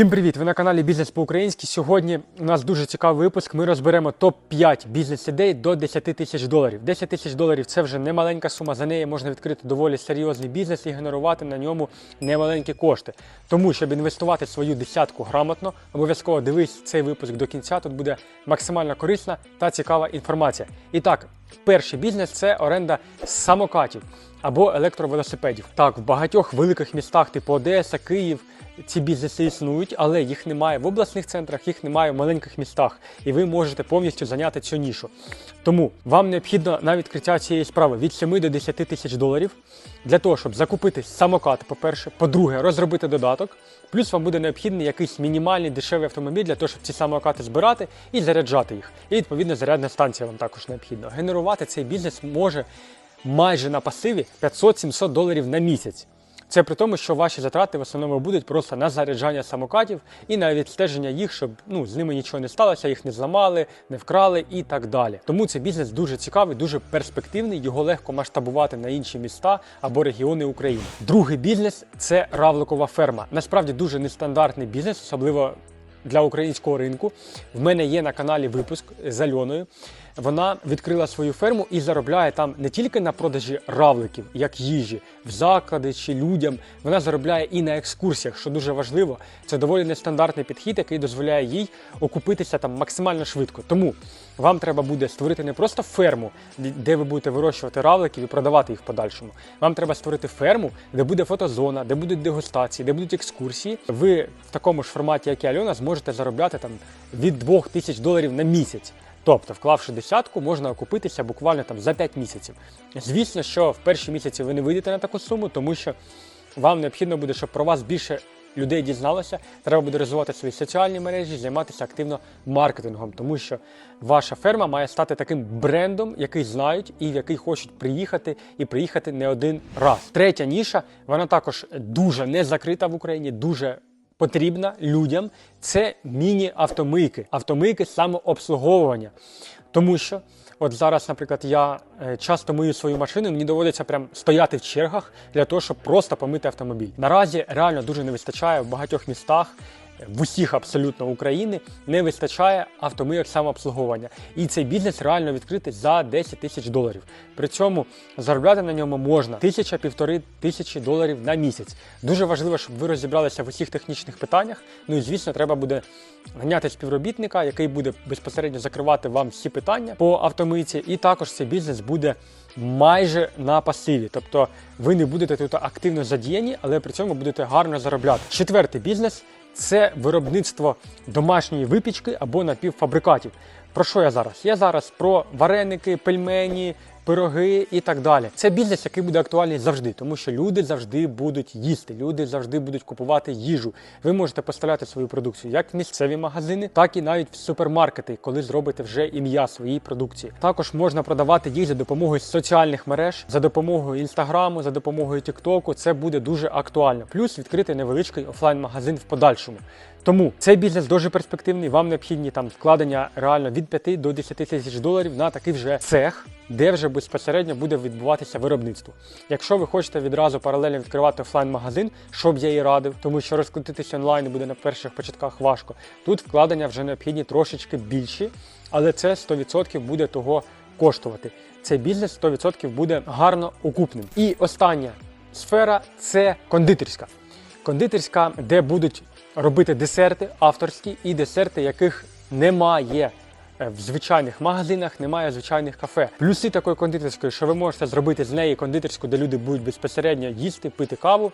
Всім привіт! Ви на каналі Бізнес по-українськи. Сьогодні у нас дуже цікавий випуск. Ми розберемо топ-5 бізнес-ідей до 10 тисяч доларів. 10 тисяч доларів це вже не маленька сума. За неї можна відкрити доволі серйозний бізнес і генерувати на ньому немаленькі кошти. Тому, щоб інвестувати свою десятку грамотно, обов'язково дивись цей випуск до кінця. Тут буде максимально корисна та цікава інформація. І так, перший бізнес це оренда самокатів або електровелосипедів. Так, в багатьох великих містах, типу Одеса, Київ, ці бізнеси існують, але їх немає в обласних центрах, їх немає в маленьких містах, і ви можете повністю зайняти цю нішу. Тому вам необхідно на відкриття цієї справи від 7 до 10 тисяч доларів для того, щоб закупити самокат, по-перше, по-друге, розробити додаток. Плюс вам буде необхідний якийсь мінімальний дешевий автомобіль для того, щоб ці самокати збирати і заряджати їх. І відповідно зарядна станція вам також необхідна. Генерувати цей бізнес може майже на пасиві 500-700 доларів на місяць. Це при тому, що ваші затрати в основному будуть просто на заряджання самокатів і на відстеження їх, щоб ну з ними нічого не сталося, їх не зламали, не вкрали і так далі. Тому цей бізнес дуже цікавий, дуже перспективний. Його легко масштабувати на інші міста або регіони України. Другий бізнес це равликова ферма. Насправді дуже нестандартний бізнес, особливо для українського ринку. В мене є на каналі випуск з Альоною. Вона відкрила свою ферму і заробляє там не тільки на продажі равликів, як їжі, в заклади чи людям. Вона заробляє і на екскурсіях, що дуже важливо. Це доволі нестандартний підхід, який дозволяє їй окупитися там максимально швидко. Тому вам треба буде створити не просто ферму, де ви будете вирощувати равликів і продавати їх в подальшому. Вам треба створити ферму, де буде фотозона, де будуть дегустації, де будуть екскурсії. Ви в такому ж форматі, як і Альона, зможете заробляти там від 2 тисяч доларів на місяць. Тобто, вклавши десятку, можна окупитися буквально там за 5 місяців. Звісно, що в перші місяці ви не вийдете на таку суму, тому що вам необхідно буде, щоб про вас більше людей дізналося. Треба буде розвивати свої соціальні мережі, займатися активно маркетингом, тому що ваша ферма має стати таким брендом, який знають і в який хочуть приїхати і приїхати не один раз. Третя ніша, вона також дуже не закрита в Україні, дуже потрібна людям це міні-автомийки, автомийки самообслуговування. Тому що, от зараз, наприклад, я е, часто мию свою машину, мені доводиться прям стояти в чергах для того, щоб просто помити автомобіль. Наразі реально дуже не вистачає в багатьох містах. В усіх абсолютно України не вистачає автомийок самообслуговування. І цей бізнес реально відкрити за 10 тисяч доларів. При цьому заробляти на ньому можна тисяча півтори тисячі доларів на місяць. Дуже важливо, щоб ви розібралися в усіх технічних питаннях. Ну і звісно, треба буде наняти співробітника, який буде безпосередньо закривати вам всі питання по автомийці. І також цей бізнес буде майже на пасиві. Тобто ви не будете тут активно задіяні, але при цьому будете гарно заробляти. Четвертий бізнес це виробництво домашньої випічки або напівфабрикатів. Про що я зараз? Я зараз про вареники, пельмені, пироги і так далі. Це бізнес, який буде актуальний завжди, тому що люди завжди будуть їсти, люди завжди будуть купувати їжу. Ви можете поставляти свою продукцію як в місцеві магазини, так і навіть в супермаркети, коли зробите вже ім'я своїй продукції. Також можна продавати їх за допомогою соціальних мереж, за допомогою інстаграму, за допомогою Тіктоку. Це буде дуже актуально. Плюс відкрити невеличкий офлайн-магазин в подальшому. Тому цей бізнес дуже перспективний. Вам необхідні там вкладення реально від 5 до 10 тисяч доларів на такий вже цех, де вже безпосередньо буде відбуватися виробництво. Якщо ви хочете відразу паралельно відкривати офлайн-магазин, що б я і радив, тому що розкрутитися онлайн буде на перших початках важко. Тут вкладення вже необхідні трошечки більші, але це 100% буде того коштувати. Цей бізнес 100% буде гарно окупним. І остання сфера це кондитерська. Кондитерська, де будуть робити десерти авторські і десерти, яких немає е, в звичайних магазинах, немає звичайних кафе. Плюси такої кондитерської, що ви можете зробити з неї кондитерську, де люди будуть безпосередньо їсти, пити каву.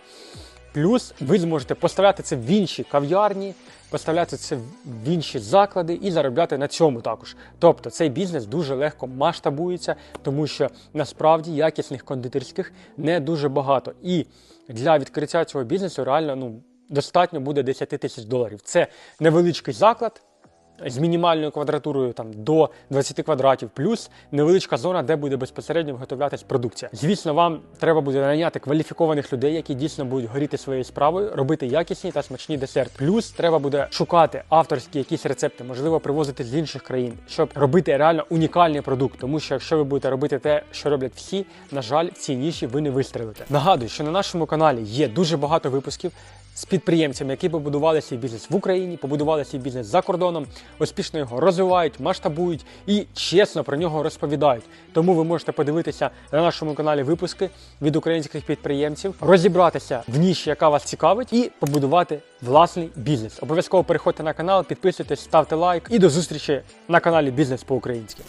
Плюс ви зможете поставляти це в інші кав'ярні, поставляти це в інші заклади і заробляти на цьому також. Тобто цей бізнес дуже легко масштабується, тому що насправді якісних кондитерських не дуже багато. І для відкриття цього бізнесу реально ну, достатньо буде 10 тисяч доларів. Це невеличкий заклад. З мінімальною квадратурою там до 20 квадратів, плюс невеличка зона, де буде безпосередньо виготовлятись продукція. Звісно, вам треба буде найняти кваліфікованих людей, які дійсно будуть горіти своєю справою, робити якісні та смачні десерти. Плюс треба буде шукати авторські якісь рецепти, можливо, привозити з інших країн, щоб робити реально унікальний продукт. Тому що якщо ви будете робити те, що роблять всі, на жаль, в ніші ви не вистрелите. Нагадую, що на нашому каналі є дуже багато випусків. З підприємцями, які побудували свій бізнес в Україні, побудували свій бізнес за кордоном, успішно його розвивають, масштабують і чесно про нього розповідають. Тому ви можете подивитися на нашому каналі випуски від українських підприємців, розібратися в ніші, яка вас цікавить, і побудувати власний бізнес. Обов'язково переходьте на канал, підписуйтесь, ставте лайк і до зустрічі на каналі Бізнес по-українськи.